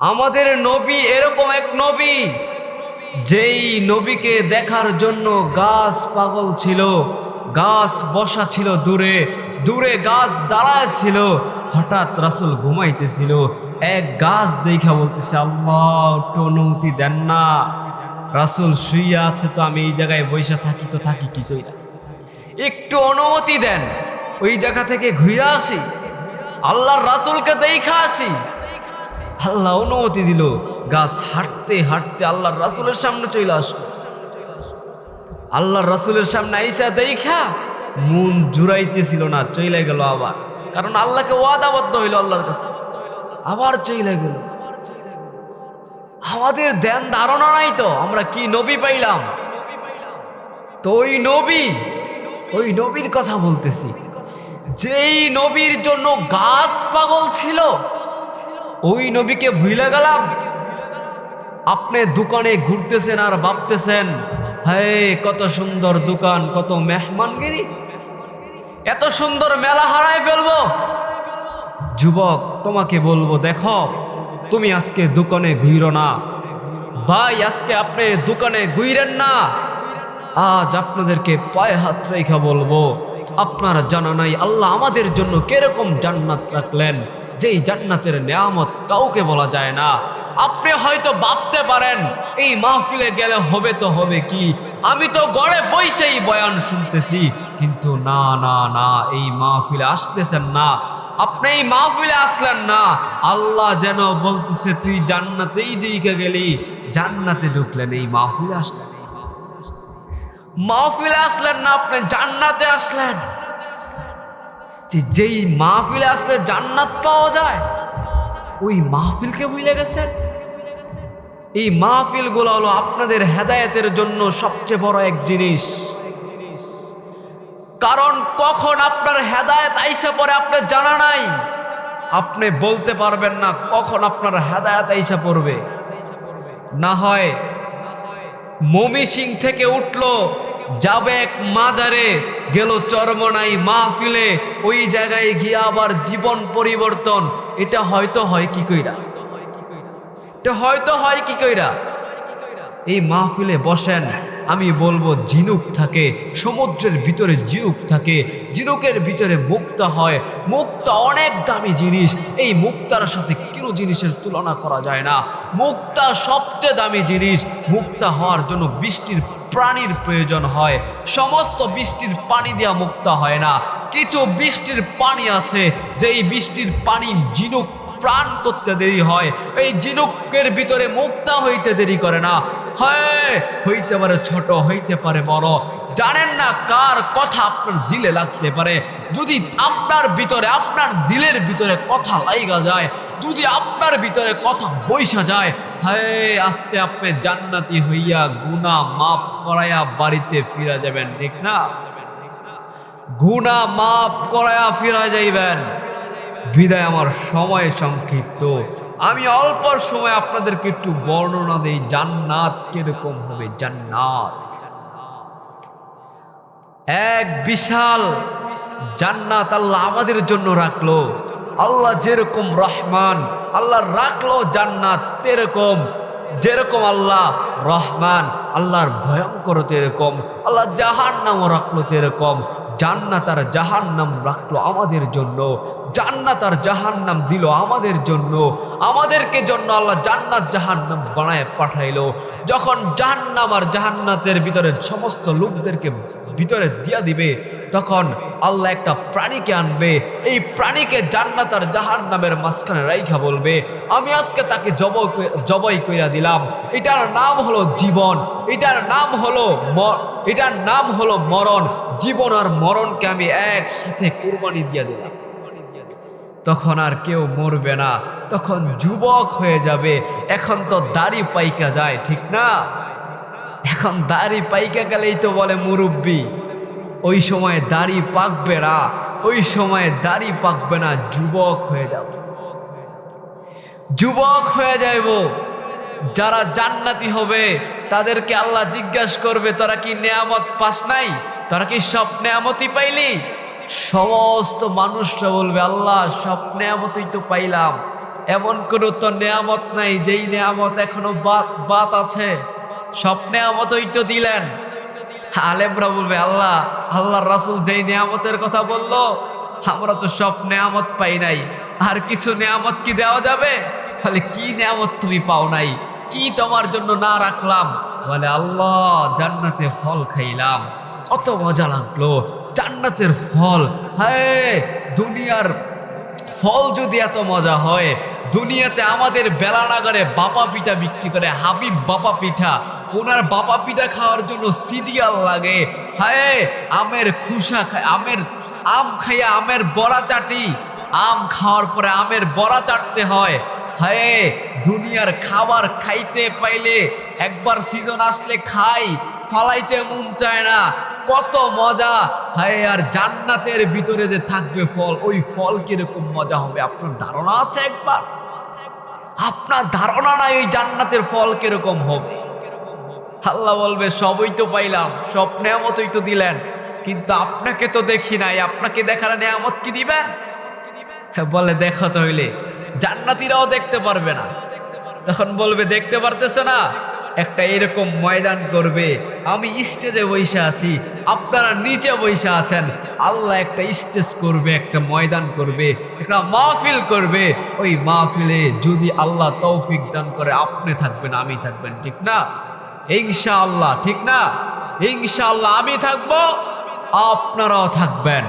আমাদের নবী এরকম এক নবী, যেই নবীকে দেখার জন্য গাছ পাগল ছিল, গাছ বসা ছিল দূরে দূরে গাছ দাঁড়ায় ছিল। হঠাৎ রাসুল ঘুমাইতেছিল, এক গাছ দেখা বলতেছে, আল্লাহ অনুমতি দেন না। রাসুল শুইয়া আছে তো আমি এই জায়গায় বৈশা থাকি তো থাকি কি কইরা? একটু অনুমতি দেন। ওই জায়গা থেকে ঘুরে আসি। আল্লাহর রাসুলকে দেখা আসি। আল্লাহ অনুমতি দিল, গাছ হাঁটতে হাঁটতে আল্লাহর রাসুলের সামনে চলে আসলো আল্লাহর রাসুলের সামনে আইসা দেখা মন জুড়াইতেছিল না চলে গেল আবার। কারণ আল্লাহকে ওয়াদাবদ্ধ হইল আল্লাহর কাছে। আবার চলে গেল। আমাদের ধ্যান ধারণা নাই তো, আমরা কি নবী পাইলাম? তো ওই নবী, ওই নবীর কথা বলতেছি। যেই নবীর জন্য গাছ পাগল ছিল ওই নবীকে ভুলে গেলাম। আপনি দোকানে ঘুরতেছেন আর ভাবতেছেন হ্যাঁ কত সুন্দর দোকান, কত মেহমানগিরি। এত সুন্দর মেলা হারায় ফেলব। যুবক, তোমাকে বলব, দেখো, তুমি আজকে দোকানে ঘুইরো না। ভাই, আজকে আপনি দোকানে ঘুইরেন না। আজ আপনাদেরকে পায়ে হাত রেখা বলব, আপনার জানা নাই, আল্লাহ আমাদের জন্য কীরকম জান্নাত রাখলেন। যেই জান্নাতের নেয়ামত কাউকে বলা যায় না। আপনি হয়তো ভাবতে পারেন, এই মাহফিলে গেলে হবে তো হবে কি? আমি তো গড়ে বইসেই বয়ান শুনতেছি, কিন্তু না না না, এই মাহফিলে আসতেছেন না। আপনি এই মাহফিলে আসলেন না। আল্লাহ যেন বলতেছে, তুই জান্নাতেই ঢুকে গেলি, জান্নাতে ঢুকলেন, এই মাহফিলে আসলেন। মাহফিলে আসলেন না, আপনি জান্নাতে আসলেন। যে যেই মাহফিলে আসলে জান্নাত পাওয়া যায়, ওই মাহফিলকে ভুলে গেছেন? এই মাহফিলগুলো হলো আপনাদের হেদায়েতের জন্য সবচেয়ে বড় এক জিনিস। কারণ কখন আপনার হেদায়েত আইসা পরে আপনার জানা নাই, আপনি বলতে পারবেন না কখন আপনার হেদায়েত আইসা পড়বে। না হয় মমি সিং থেকে উঠল, যাবে এক মাজারে গেল চরমনাই মাহফিলে ওই জায়গায় গিয়ে আবার জীবন পরিবর্তন। এটা হয়তো হয় কি কইরা? এটা হয়তো হয় কি কইরা? এই মাহফিলে বসেন, আমি বলব ঝিনুক থাকে, সমুদ্রের ভিতরে ঝিনুক থাকে ঝিনুকের ভিতরে মুক্তা হয়। মুক্তা অনেক দামি জিনিস, এই মুক্তার সাথে কোনো জিনিসের তুলনা করা যায় না। মুক্তা সবচেয়ে দামি জিনিস, মুক্তা হওয়ার জন্য বৃষ্টির প্রাণীর প্রয়োজন হয়। সমস্ত বৃষ্টির পানি দেওয়া মুক্ত হয় না। কিছু বৃষ্টির পানি আছে, যেই বৃষ্টির পানি ঝিনুক প্রাণ করতে দেরি হয়। এই জিনুকের ভিতরে মুক্তা হইতে দেরি করে না। হয়, হইতে পারে ছোট, হইতে পারে বড়। জানেন না কার কথা আপনার দিলে লাগতে পারে। যদি আপনার ভিতরে, আপনার দিলের ভিতরে কথা লাইগা যায়, যদি আপনার ভিতরে কথা বৈশা যায়, হায়, আজকে আপনি জান্নাতি হইয়া গুনাহ মাপ করাইয়া বাড়িতে ফিরা যাবেন, ঠিক না? গুনাহ মাপ করাইয়া ফিরা যাইবেন। বিদায় আমার সময় সংক্ষিপ্ত। আমি অল্প সময় আপনাদেরকে একটু বর্ণনা দেই, জান্নাত কীরকম হবে? জান্নাত। এক বিশাল জান্নাত আল্লাহ আমাদের জন্য রাখল। আল্লাহ যেরকম রহমান, আল্লাহ রাখল জান্নাত তেরকম। যেরকম আল্লাহ রহমান, আল্লাহর ভয়ঙ্কর এরকম আল্লাহ জাহান নামও রাখল এরকম জান্নাত আর জাহান নাম রাখল আমাদের জন্য জান্নাত আর জাহান নাম দিল আমাদের জন্য। আমাদেরকে জন্য আল্লাহ জান্নাত জাহান নাম বানায় পাঠাইলো। যখন জাহান্নাম আর জাহান্নাতের ভিতরে সমস্ত লোকদেরকে ভিতরে দিয়া দিবে, তখন আল্লাহ একটা প্রাণীকে আনবে। এই প্রাণীকে জান্নাত আর জাহান নামের মাঝখানে রাইখা বলবে, আমি আজকে তাকে জব জবাই কইরা দিলাম। এটার নাম হলো জীবন। এটার নাম হলো এটার নাম হলো মরণ। জীবন আর মরণকে আমি একসাথে কোরবানি দিয়ে দিলাম। তখন আর কেউ মরবে না। তখন যুবক হয়ে যাবে। এখন তো দাড়ি পাইকা যায়, ঠিক না? এখন দাড়ি পাইকা গেলেই তো বলে মুরব্বী, ওই সময় দাড়ি পাকবে না, ওই সময় দাড়ি পাকবে না, যুবক হয়ে যাব। যুবক হয়ে যাইব। যারা জান্নাতি হবে তাদেরকে আল্লাহ জিজ্ঞাসা করবে, তারা কি নেয়ামত পাস নাই? তারা কি সব নেয়ামতই পাইলি? সমস্ত মানুষরা বলবে, আল্লাহ, সব নেয়ামতই তো পাইলাম। এমন কোনো তো নেয়ামত নাই, যেই নেয়ামত এখনও বাত আছে। সব নেয়ামতই তো দিলেন। আলেমরা বলবে, আল্লাহ, আল্লাহর রাসূল যেই নেয়ামতের কথা বলল, আমরা তো সব নেয়ামত পাই নাই। আর কিছু নেয়ামত কি দেওয়া যাবে? তাহলে কি নেয়ামত তুমি পাও নাই? কি তোমার জন্য না রাখলাম? বলে, আল্লাহ, জান্নাতে ফল খাইলাম। কত মজা লাগল। জান্নাতের ফল, হায়, দুনিয়ার ফল যদি এত মজা হয়, দুনিয়াতে আমাদের বেলানাগারে বাপা পিঠা বিক্রি করে, হাবিব বাপা পিঠা, ওনার বাপা পিঠা খাওয়ার জন্য সিরিয়াল লাগে। হায়, আমের খুসা খায় আমের আম খাইয়া আমের বড়া চাটি, আম খাওয়ার পরে আমের বড়া চাটতে হয়। হায় দুনিয়ার খাবার খাইতে পাইলে একবার সিজন আসলে খাই, ফালাইতে মন চায় না। কত মজা হায় আর জান্নাতের ভিতরে যে থাকবে ফল, ওই ফল কীরকম মজা হবে? আপনার ধারণা আছে একবার? আপনার ধারণা নাই ওই জান্নাতের ফল কীরকম হবে। আল্লাহ বলবে, সবই তো পাইলাম, সব নেয়ামতই তো দিলেন। কিন্তু আপনাকে তো দেখি নাই, আপনাকে দেখার নেয়ামত কি দিবেন? বলে, দেখো তাহলে। জান্নাতিরাও দেখতে পারবে না। তখন বলবে, দেখতে পারতেছে না? একটা এরকম ময়দান করবে। আমি স্টেজে বসে আছি, আপনারা নিচে বসে আছেন। আল্লাহ একটা স্টেজ করবে, একটা ময়দান করবে, একটা মাহফিল করবে। ওই মাহফিলে যদি আল্লাহ তৌফিক দান করে, আপনি থাকবেন, আমি থাকবেন, ঠিক না? ইনশাআল্লাহ, ঠিক না? ইনশাআল্লাহ, আমি থাকব, আপনারাও থাকবেন।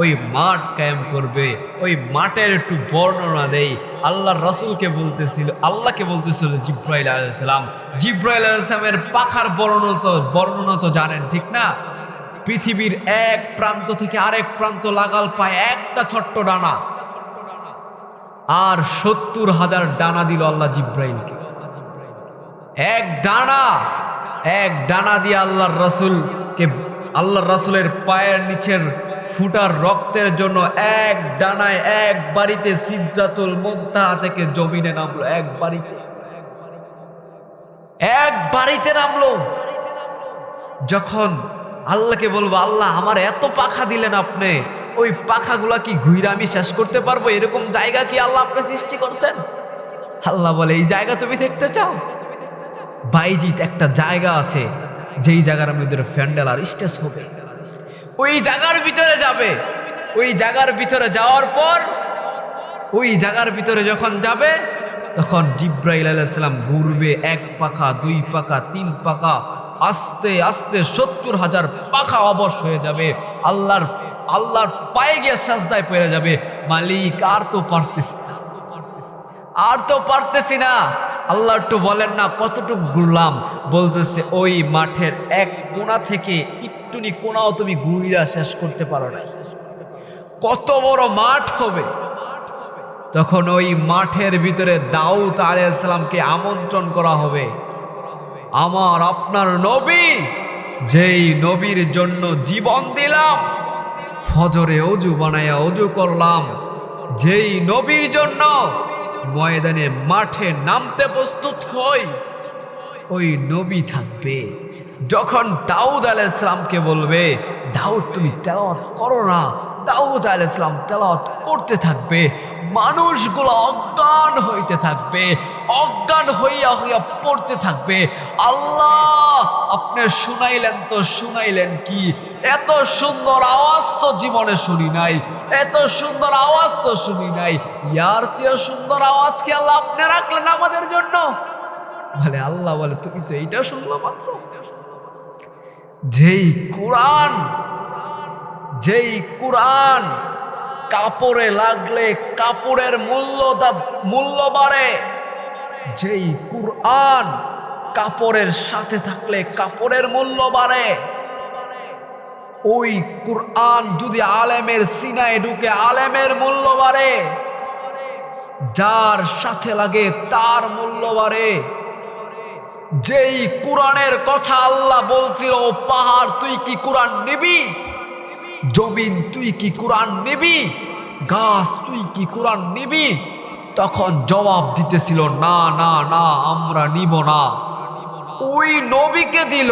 ওই মাঠ কায়েম করবে, ওই মাঠের একটু বর্ণনা দেই। আল্লাহর রাসূলকে বলতেছিল, আল্লাহকে বলতেছিল জিব্রাইল আলাইহিসসালাম জিব্রাইল আলাইহিসসালামের পাখার বর্ণনা তো বর্ণনা তো জানেন, ঠিক না? পৃথিবীর এক প্রান্ত থেকে আরেক প্রান্ত লাগাল পায় একটা ছোট্ট ডানা। আর সত্তর হাজার ডানা দিল আল্লাহ জিব্রাইলকে। এক ডানা এক ডানা দিয়ে আল্লাহর রাসূলকে, আল্লাহর রাসূলের পায়ের নিচের ফুটার রক্তের জন্য এক ডানায় এক বাড়িতে সিদ্ধাতুল মুনতাহা থেকে জমিনে নামলো, এক বাড়িতে। এক বাড়িতে নামলো। যখন আল্লাহকে বলব, আল্লাহ, আমার এত পাখা দিলেন আপনি, ওই পাখাগুলা কি ঘুরে আমি শেষ করতে পারব? এরকম জায়গা কি আল্লাহ আপনি সৃষ্টি করছেন? আল্লাহ বলে, এই জায়গা তুমি দেখতে চাও? বাইজিত একটা জায়গা আছে, যেই জায়গার ভিতরে ফ্যান্ডেল আর স্টেজ হবে। ওই জায়গার ভিতরে যাবে। ওই জায়গার ভিতরে যাওয়ার পর, ওই জায়গার ভিতরে যখন যাবে, তখন জিব্রাইল আলাইসালাম ঘুরবে এক পাখা, দুই পাখা, তিন পাখা, আস্তে আস্তে সত্তর হাজার পাখা অবশ হয়ে যাবে। আল্লাহর আল্লাহর পায়ে গিয়ে সাজদায় পড়ে যাবে। মালিক আর তো পারতেছি আর তো পারতেছি না। আল্লাহ একটু বলেন না, কতটুকু ঘুরলাম? বলতেছে, ওই মাঠের এক কোনা থেকে একটুনি কোনাও তুমি ঘুরিয়া শেষ করতে পারো না কত বড় মাঠ হবে। তখন ওই মাঠের ভিতরে দাউদ আলাইসালামকে আমন্ত্রণ করা হবে। আমার আপনার নবী, যেই নবীর জন্য জীবন দিলাম, ফজরে অজু বানাইয়া অজু করলাম, যেই নবীর জন্য ময়দানে মাঠে নামতে প্রস্তুত হই ওই নবী থাকবে। যখন দাউদ আলাইসলামকে বলবে, দাউদ, তুমি তেলাওয়াত করো না। দাউদ আলাইসলাম তেলাওয়াত করতে থাকবে। মানুষগুলো অজ্ঞান হইতে থাকবে। অজ্ঞান হইয়া হইয়া পড়তে থাকবে। আল্লাহ, আপনি শুনাইলেন তো শুনাইলেন কি? এত সুন্দর আওয়াজ তো জীবনে শুনি নাই। এত সুন্দর আওয়াজ তো শুনি নাই। ইয়ার চেয়ে সুন্দর আওয়াজ কি আল্লাহ আপনি রাখলেন আমাদের জন্য? বলে, আল্লাহ বলে, তুমি তো এইটা শুনলো মাত্র? যেই কোরআন যেই কোরআন কাপড়ে লাগলে কাপড়ের মূল্য মূল্য বাড়ে। যেই কোরআন কাপড়ের সাথে থাকলে কাপড়ের মূল্য বাড়ে। ওই কোরআন যদি আলেমের সিনায় ঢুকে আলেমের মূল্য বাড়ে। যার সাথে লাগে তার মূল্য বাড়ে। যেই কোরআনের কথা আল্লাহ বলছিল, "ও পাহাড়, তুই কি কোরআন নিবি? জমিন, তুই কি কোরআন নিবি? গাছ, তুই কি কোরআন নিবি? তখন জবাব দিতেছিল, না না না, আমরা নিব না। ওই নবীকে দিল।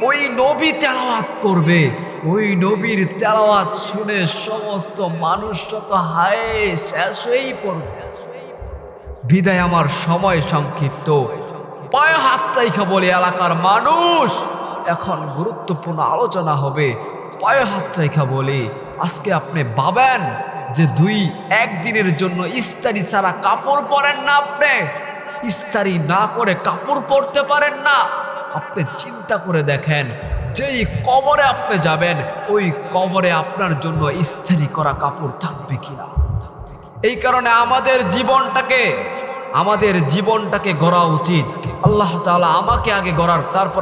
ওই নবী তেলাওয়াত করবে। ওই নবীর তেলাওয়াত শুনে সমস্ত মানুষরা তো হায়, শেষ হয়েই বিদায় আমার সময় সংক্ষিপ্ত। পায়ে হাত চাইখা বলে এলাকার মানুষ। এখন গুরুত্বপূর্ণ আলোচনা হবে। পায়ে হাত চাইখা বলে আজকে আপনি ভাবেন যে দুই একদিনের জন্য ইস্তারি ছাড়া কাপড় পরেন না আপনি? ইস্তারি না করে কাপড় পরতে পারেন না। আপনি চিন্তা করে দেখেন, যেই কবরে আপনি যাবেন, ওই কবরে আপনার জন্য ইস্তারি করা কাপড় থাকবে কিনা? এই কারণে আমাদের জীবনটাকে আমাদের জীবনটাকে গড়া উচিত। আল্লাহ তাআলা আমাকে আগে গড়ার তারপর